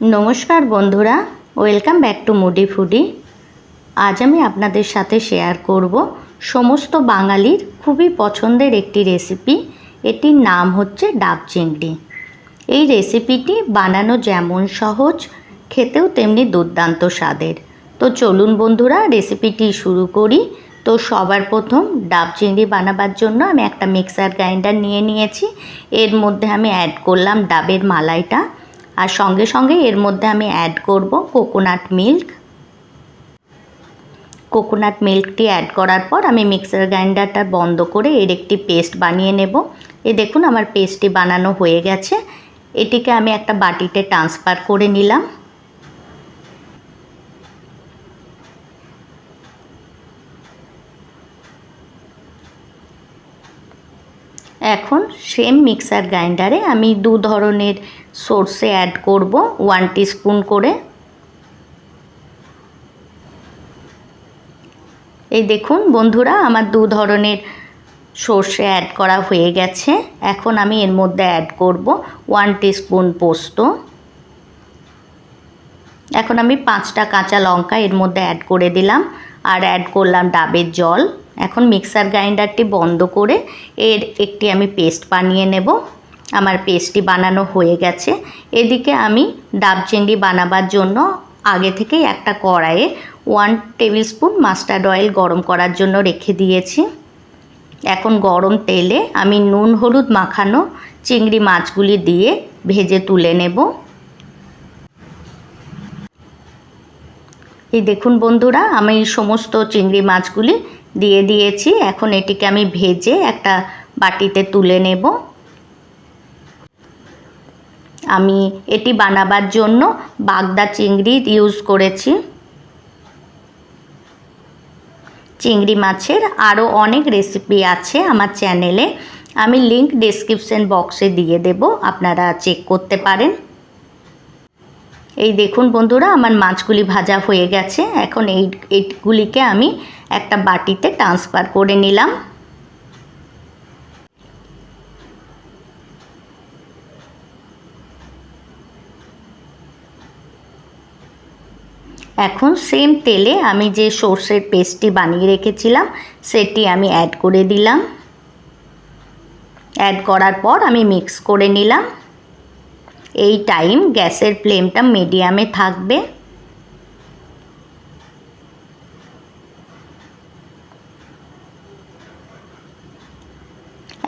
নমস্কার বন্ধুরা, welcome back to moody foodie. আজ আমি আপনাদের সাথে শেয়ার করব সমস্ত বাঙালির খুবই পছন্দের একটি রেসিপি। এটির নাম হচ্ছে ডাব চিংড়ি। এই রেসিপিটি বানানো যেমন সহজ, খেতেও তেমনি দুর্দান্ত স্বাদের। তো চলুন বন্ধুরা, রেসিপিটি শুরু করি। তো সবার প্রথম ডাব চিংড়ি বানাবার জন্য আমি একটা মিক্সার গ্রাইন্ডার নিয়ে নিয়েছি। এর মধ্যে আমি অ্যাড করলাম ডাবের মালাইটা। আর সঙ্গে সঙ্গে এর মধ্যে আমি অ্যাড করব কোকোনাট মিল্ক কোকোনাট মিল্কটি অ্যাড করার পর আমি মিক্সার গ্রাইন্ডারটা বন্ধ করে এর একটি পেস্ট বানিয়ে নেব। এ দেখুন আমার পেস্টটি বানানো হয়ে গেছে। এটিকে আমি একটা বাটিতে ট্রান্সফার করে নিলাম। এখন সেম মিক্সার গ্রাইন্ডারে আমি দু ধরনের সর্ষে অ্যাড করব ওয়ান স্পুন করে। এই দেখুন বন্ধুরা, আমার দু ধরনের সর্ষে অ্যাড করা হয়ে গেছে। এখন আমি এর মধ্যে অ্যাড করব ওয়ান স্পুন পোস্ত। এখন আমি পাঁচটা কাঁচা লঙ্কা এর মধ্যে অ্যাড করে দিলাম। আর অ্যাড করলাম ডাবের জল। এখন মিক্সার গ্রাইন্ডারটি বন্ধ করে এর একটি আমি পেস্ট বানিয়ে নেব। আমার পেস্টটি বানানো হয়ে গেছে। এদিকে আমি ডাব চিংড়ি বানাবার জন্য আগে থেকেই একটা কড়াইয়ে one tablespoon mustard oil গরম করার জন্য রেখে দিয়েছি। এখন গরম তেলে আমি নুন, হলুদ মাখানো চিংড়ি মাছগুলি দিয়ে ভেজে তুলে নেব। এই দেখুন বন্ধুরা, আমি সমস্ত চিংড়ি মাছগুলি দিয়ে দিয়েছি। এখন এটিকে আমি ভেজে একটা বাটিতে তুলে নেব। আমি এটি বানাবার জন্য বাগদা চিংড়ি ইউজ করেছি। চিংড়ি মাছের আরও অনেক রেসিপি আছে আমার চ্যানেলে আমি লিংক ডিসক্রিপশন বক্সে দিয়ে দেব, আপনারা চেক করতে পারেন। এই দেখুন বন্ধুরা, আমার মাছগুলি ভাজা হয়ে গেছে। এখন এই, এইগুলিকে আমি একটা বাটিতে ট্রান্সফার করে নিলাম। এখন সেম তেলে আমি যে সর্ষের পেস্টটি বানিয়ে রেখেছিলাম, সেটি আমি অ্যাড করে দিলাম। অ্যাড করার পর আমি মিক্স করে নিলাম। এই টাইম গ্যাসের ফ্লেমটা মিডিয়ামে থাকবে।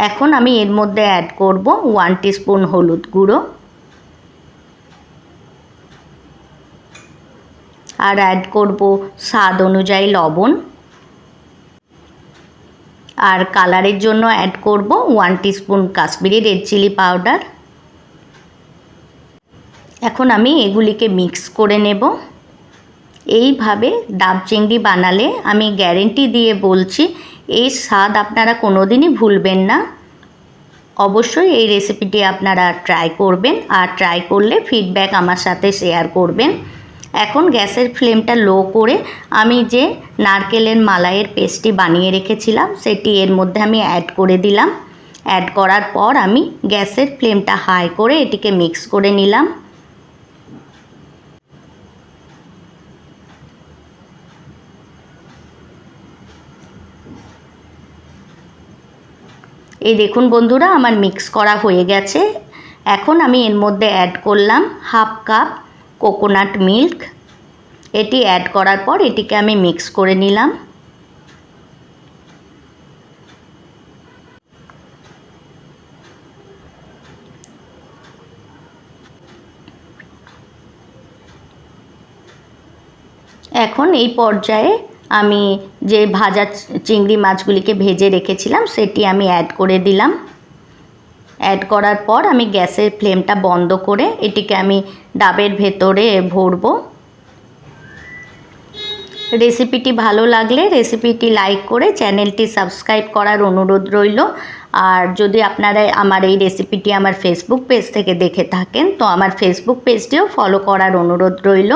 এখন আমি এর মধ্যে অ্যাড করব ওয়ান স্পুন হলুদ গুঁড়ো। আর অ্যাড করব স্বাদ অনুযায়ী লবণ। আর কালারের জন্য অ্যাড করব one spoon Kashmiri red chilli powder এখন আমি এগুলিকে মিক্স করে নেব। এইভাবে ডাব চিংড়ি বানালে আমি গ্যারেন্টি দিয়ে বলছি এই স্বাদ আপনারা কোনো দিনই ভুলবেন না। অবশ্যই এই রেসিপিটি আপনারা ট্রাই করবেন আর ট্রাই করলে ফিডব্যাক আমার সাথে শেয়ার করবেন। এখন গ্যাসের ফ্লেমটা লো করে আমি যে নারকেলের মালাইয়ের পেস্টটি বানিয়ে রেখেছিলাম, সেটি এর মধ্যে আমি অ্যাড করে দিলাম। অ্যাড করার পর আমি গ্যাসের ফ্লেমটা হাই করে এটিকে মিক্স করে নিলাম। এই দেখুন বন্ধুরা, আমার মিক্স করা হয়ে গেছে। এখন আমি এর মধ্যে অ্যাড করলাম হাফ কাপ কোকোনাট মিল্ক এটি অ্যাড করার পর এটিকে আমি মিক্স করে নিলাম। এখন এই পর্যায়ে আমি যে ভাজা চিংড়ি মাছগুলিকে ভেজে রেখেছিলাম, সেটি আমি অ্যাড করে দিলাম। অ্যাড করার পর আমি গ্যাসের ফ্লেমটা বন্ধ করে এটিকে আমি ডাবের ভেতরে ভরব। রেসিপিটি ভালো লাগলে রেসিপিটি লাইক করে চ্যানেলটি সাবস্ক্রাইব করার অনুরোধ রইল। আর যদি আপনারা আমার এই রেসিপিটি আমার ফেসবুক পেজ থেকে দেখে থাকেন, তো আমার ফেসবুক পেজটিও ফলো করার অনুরোধ রইল।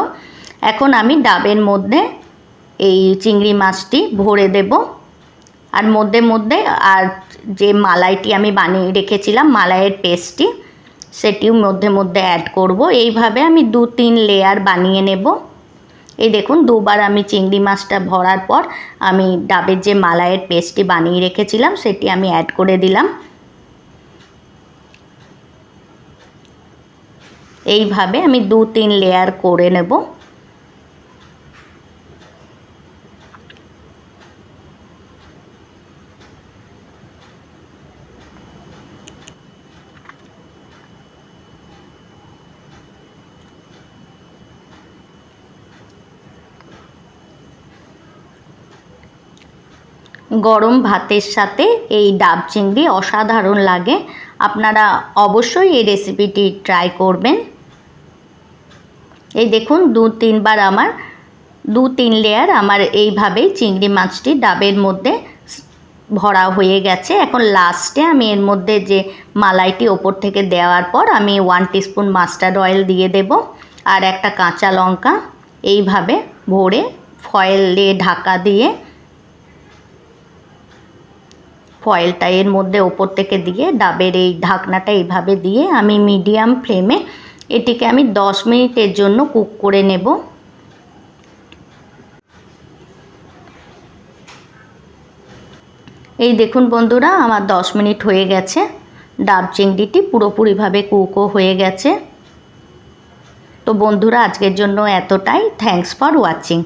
এখন আমি ডাবের মধ্যে এই চিংড়ি মাছটি ভরে দেব। আর মধ্যে মধ্যে আর যে মালাইটি আমি বানিয়ে রেখেছিলাম, মালাইয়ের পেস্টটি, সেটিও মধ্যে মধ্যে অ্যাড করব। এইভাবে আমি দু তিন লেয়ার বানিয়ে নেব। এই দেখুন, দুবার আমি চিংড়ি মাছটা ভরার পর আমি ডাবের যে মালাইয়ের পেস্টটি বানিয়ে রেখেছিলাম, সেটি আমি অ্যাড করে দিলাম। এইভাবে আমি দু তিন লেয়ার করে নেব। গরম ভাতের সাথে এই ডাব চিংড়ি অসাধারণ লাগে। আপনারা অবশ্যই এই রেসিপিটি ট্রাই করবেন। এই দেখুন, দু তিনবার আমার, দু তিন লেয়ার আমার এইভাবেই চিংড়ি মাছটি ডাবের মধ্যে ভরা হয়ে গেছে। এখন লাস্টে আমি এর মধ্যে যে মালাইটি ওপর থেকে দেওয়ার পর আমি ওয়ান টিস্পুন মাস্টার্ড অয়েল দিয়ে দেব আর একটা কাঁচা লঙ্কা এইভাবে ভরে ফয়েল ঢাকা দিয়ে ফয়েলটা এর মধ্যে ওপর থেকে দিয়ে, ডাবের এই ঢাকনাটা এইভাবে দিয়ে আমি মিডিয়াম ফ্লেমে এটিকে আমি দশ মিনিটের জন্য কুক করে নেব। এই দেখুন বন্ধুরা, আমার দশ মিনিট হয়ে গেছে। ডাব চিংড়িটি পুরোপুরিভাবে কুকও হয়ে গেছে। তো বন্ধুরা, আজকের জন্য এতটাই। Thanks for watching